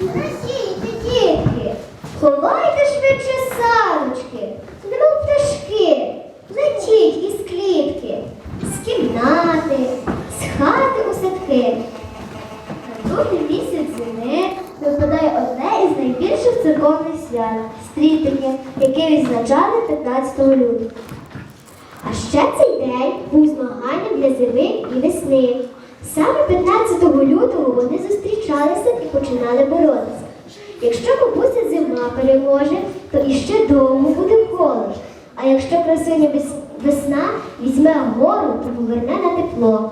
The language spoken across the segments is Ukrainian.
Насійте, дітки, ховайте швидше саночки, немов пташки, летіть із клітки, з кімнати, з хати у садки. На другий місяць зими випадає одне із найбільших церковних свят стрітення, яке відзначали 15 лютого. А ще цей день був змаганням для зими і весни. Саме 15 лютого вони зустрічалися і починали боротися. Якщо бабуся зима переможе, то іще довго буде холод. А якщо красуня весна візьме гору, то поверне на тепло.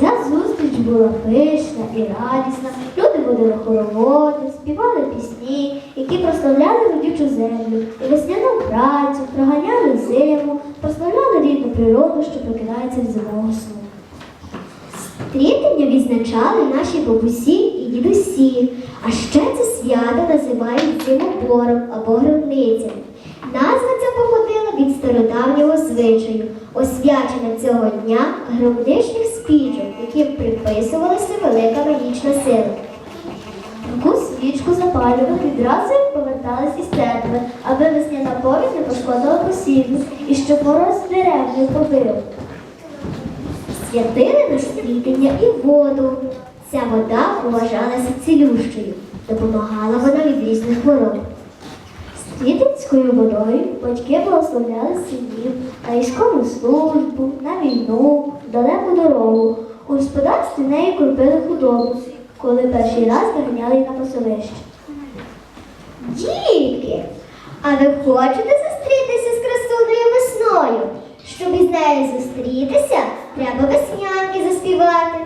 Ця зустріч була пишна і радісна. Люди водили хороводи, співали пісні, які прославляли родючу землю, і весняну працю, проганяли зиму, прославляли рідну природу, що прокидається в зимового сну. Стрітення відзначали наші бабусі і дідусі, а ще це свято називають зимобором або гробницями. Назва ця походила від стародавнього звичаю, освячена цього дня гробничних спічок, яким приписувалася велика магічна сила. Таку свічку запалювали відразу, повертались із церкви, аби весняна повінь не пошкодила посівну і щоб мороз дерев не побив. Святили на стрітення і воду. Ця вода вважалася цілющою, допомагала вона від різних хвороб. Стрітинською водою батьки благословляли синів на військову службу, на війну, далеку дорогу. У господарстві нею кропили худобу, коли перший раз заганяли на пасовище. Дітки, а ви хочете зустрітися з красуною весною? Щоб із нею зустрітися, треба веснянки заспівати.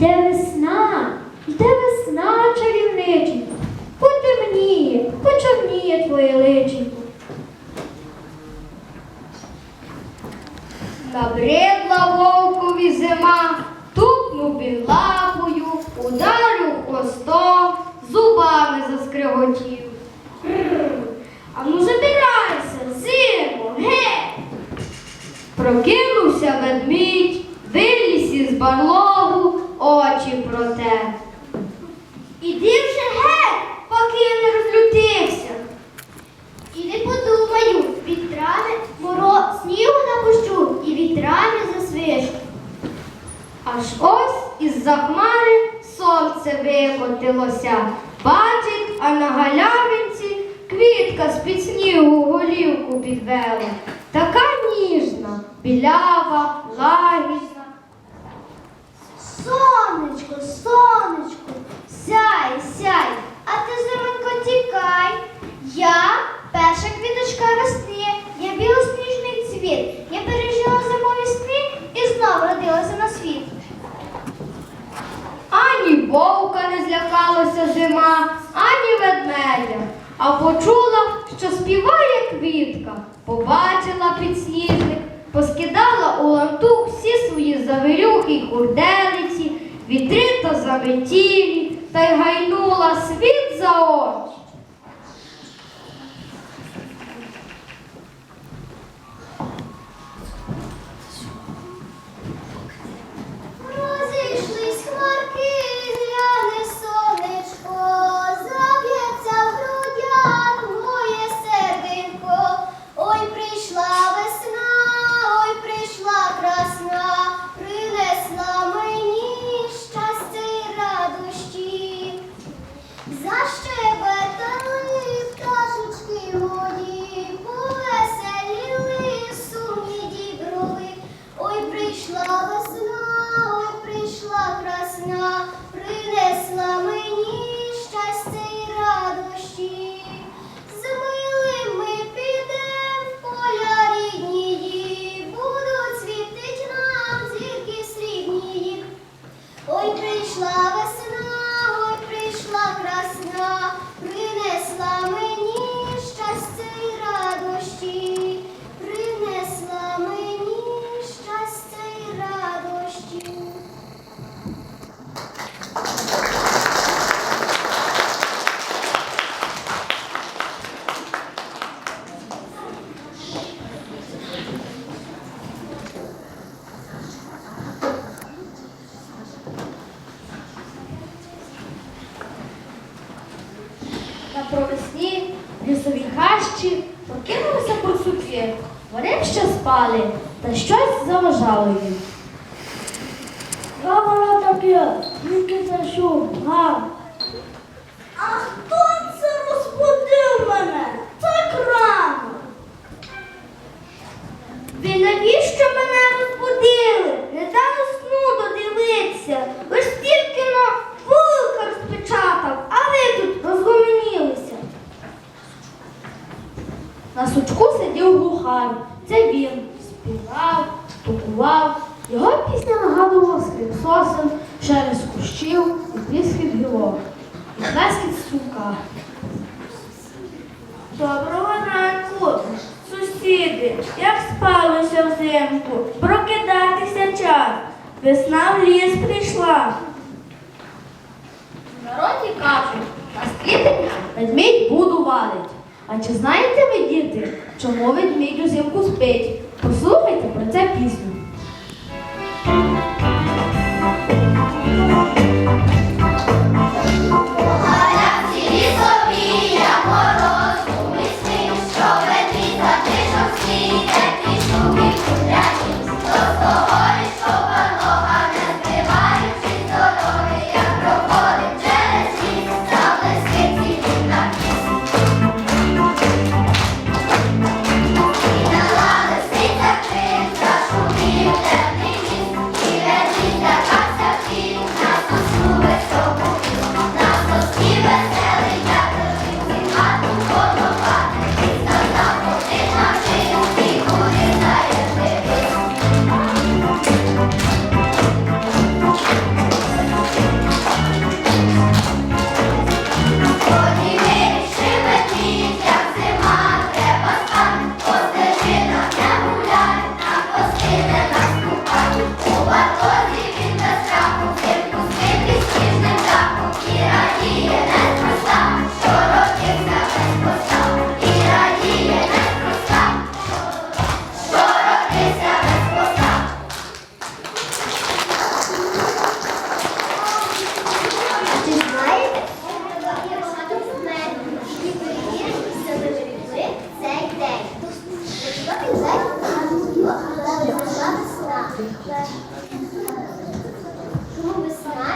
debe Аж ось із-за хмари сонце викотилося. Бачить, а на галявинці квітка з-під снігу голівку підвела. Така ніжна, білява, лагідна. Сонечко, сонечко, сяй, сяй, а ти зименько тікай. Я перша квіточка весни, я білосніжний цвіт. Я пережила зимові сни і знов родилася на світ. Ані вовка не злякалася зима, ані ведмедя, а почула, що співає квітка, побачила підсніжник, поскидала у лантух всі свої завирюхи й курделиці, вітри та заметілі, та й гайнула світ за очі. Ще та щось заважало їм. Що воно таке? Тільки це шум, га? А хто це розбудив мене? Так рано. Ви навіщо мене розбудили? Не дали сну додивитися. Ви ж тільки на вулика розпечатав, а ви тут розгомінілися. На сучку сидів глухар. Це він співав, тукував. Його пісня нагадувала скрип сосен через кущів і пліскіт гілок, і плескіт струка. Доброго ранку, сусіди. Як спалося взимку? Прокидатися час. Весна в ліс прийшла. В народі кажуть, на скріпення ведмідь буду валить. А чи знаєте ви, діти, чому ведмідь узимку спить? Послухайте про це пісню.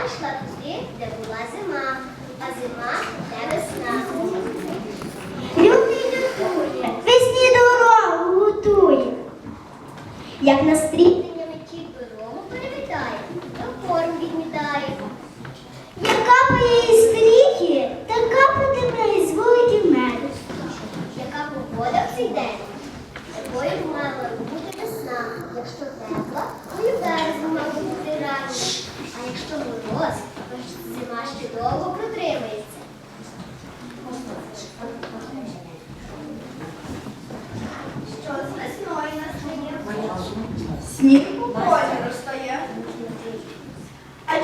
Я йшла туди, де була зима, а зима де весна. Люди лютує, весні дорогу готує, як на стрітні.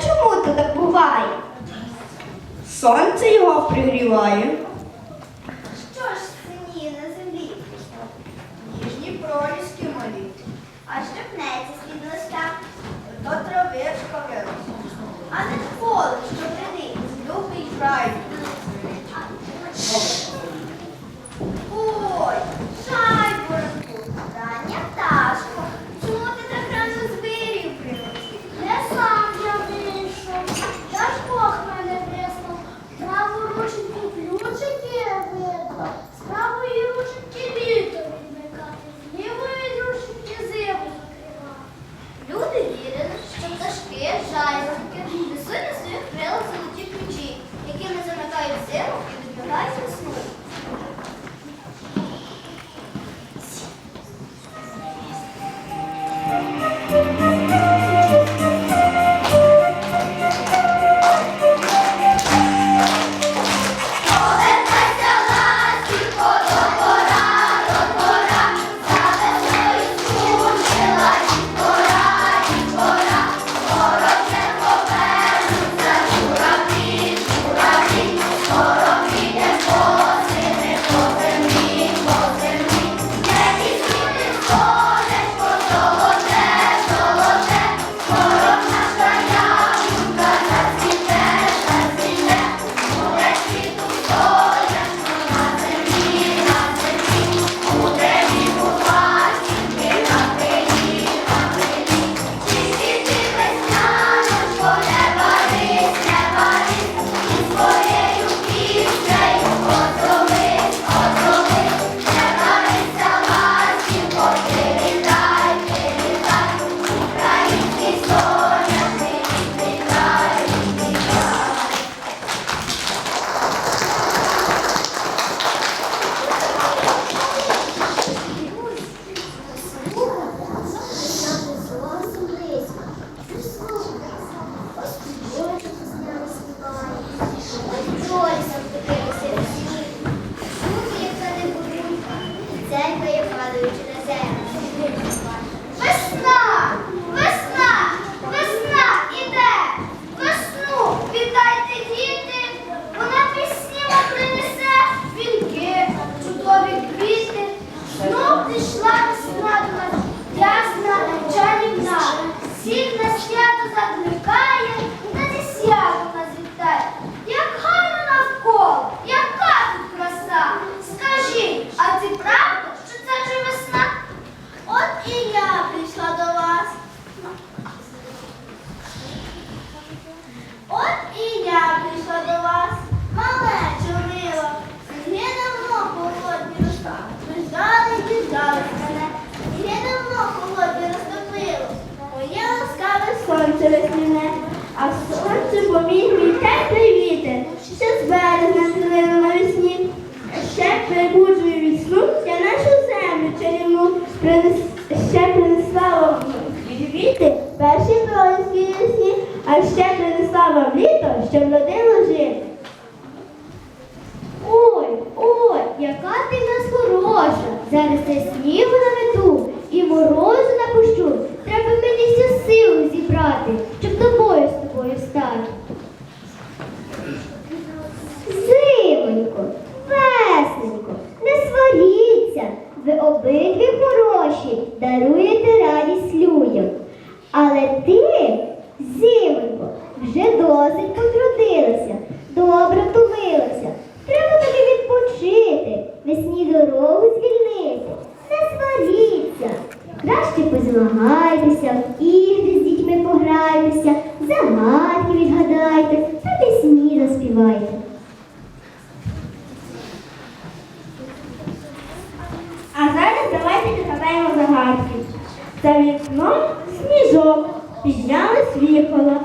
чому то так буває? Сонце його пригріває. beijai, поміг мій теплий вітер, що з березня зелено навесні, ще прибуджую вісну. я нашу землю чарівну ще принесла вам віти, перші проліски ясні, а ще принесла вам літо, щоб родину жити. Ой, ой, яка ти в нас хороша, зараз це снів. парки. За вікном сніжок підняли свіхола,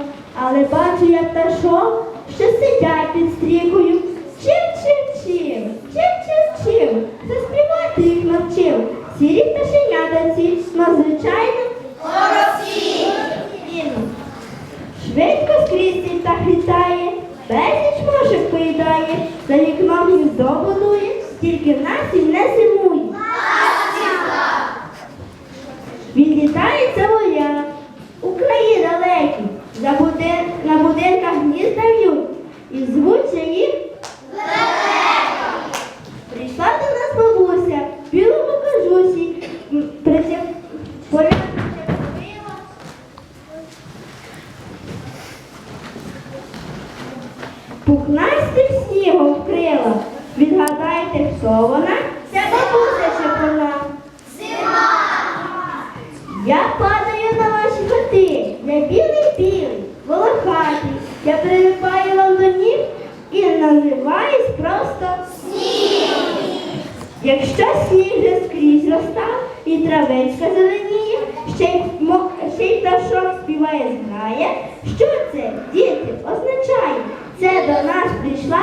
але бачу я пташок, що сидять під стрікою. Чим-чим-чим, чим-чим-чим, заспівати їх навчив. Сірі пташенята ці надзвичайно Молодці! Швидко скрізь та літає, безліч мошек поїдає, за вікном гніздо будує, тільки в нас і не зимує. Вітається воля. Україна летить, на будинках ні в'ють, і звуться їх Це до нас прийшла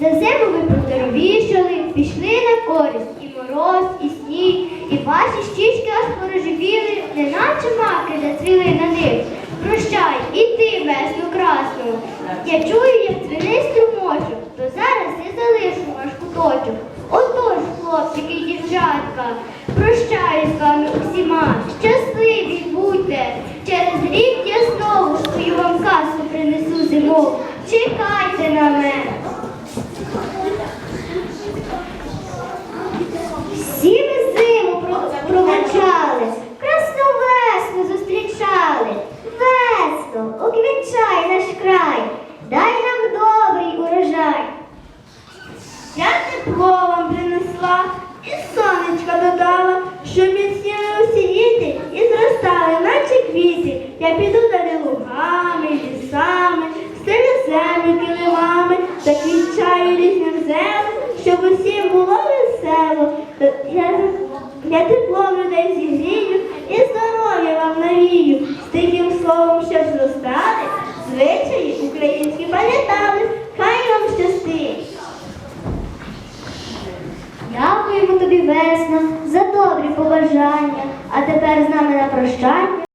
За зиму ви поздоровішали, пішли на користь і мороз, і сніг, і ваші щічки аж порожевіли, неначе маки зацвіли на них. Прощай, і ти, весну красну. Я чую, як дзвени струмочок, то зараз я залишу ваш куточок. Отож, хлопчики і дівчатка, прощаюсь з вами усіма. Щасливі будьте. Через рік я знову свою вам касу принесу зиму. Чекайте на мене. Всі ми зиму про- промовчали, красну весну зустрічали. Уквічай наш край, дай нам добрий урожай. Я тепло вам принесла і сонечка додала, щоб міцніли усі діти і зростали, наче квіти. Я піду далі лугами, лісами, стелю землю килимами, заквічаю різним зелем, щоб усім було весело. Я, я теплом людей зігрію і здоров'я вам навію. З таким словом, зростали, звичаї українські пам'ятали. Хай вам щастить! Дякуємо тобі, весна, за добрі побажання, а тепер з нами на прощання.